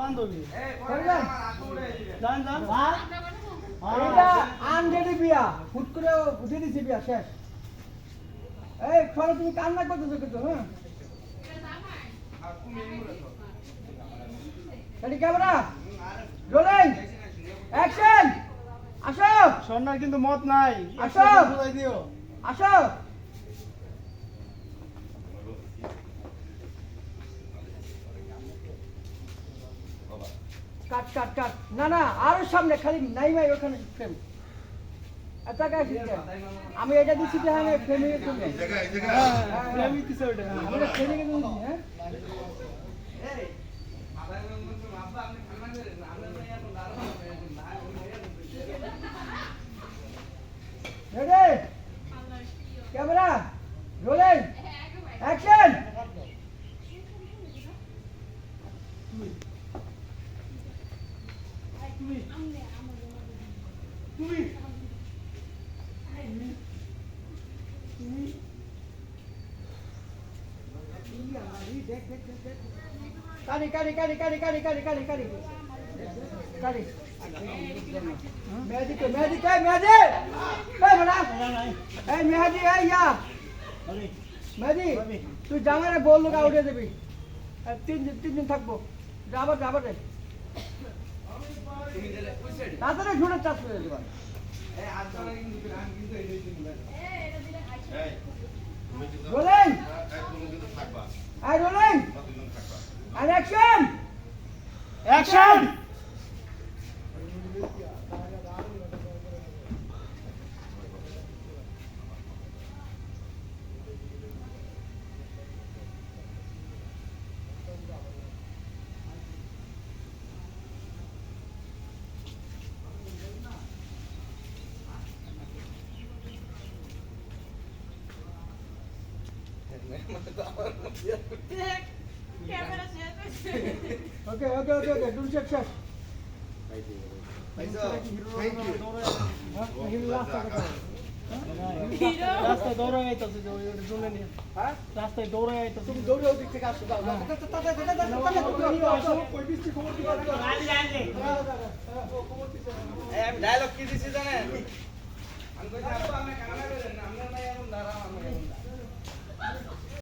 বান্ধবী। করবেন? যান যান। এটা আনরেডি বিয়া। হুট করে উঠে দিছি বিয়া শেষ। এই ফলে তুমি কান্না করতেছো কিন্তু হ্যাঁ? Ready camera. Rolling action! আসো! স্বর্ণার কিন্তু মত নাই। আসো। আসো! কাট কাট কাট। না না আরও সামনে খালি নাই ভাই ওখানে ফ্রেম আমি এটা দিচ্ছি যে হ্যাঁ ফ্রেমে তুমি হ্যাঁ প্রেমিক কিছু ওটা আমি এটা ফ্রেমে দিচ্ছি হ্যাঁ রেডি ক্যামেরা রোলিং অ্যাকশন কারি কারি কারি কারি কারি কারি কারি কারি কারি মেহেদি কে, মেহেদি এই ম্যাডাম এই মেহেদি, এই ইয়া। তুই জামাই বল লোক উঠে দিবি। তিন দিন তিন দিন থাকব। যাবার যাবার রে তাড়াতাড়ি ঝুড়ে চাষ করে দেবা rolling action! Yeah. Okay okay okay okay do check check রাস্তায় দৌড়াই আইতাছে জুমে নিয়ে রাস্তায় দৌড়াই আইতাছে তুমি দৌড়াও দিক থেকে আসছো দাও ডায়লগ কি দিছি জানেন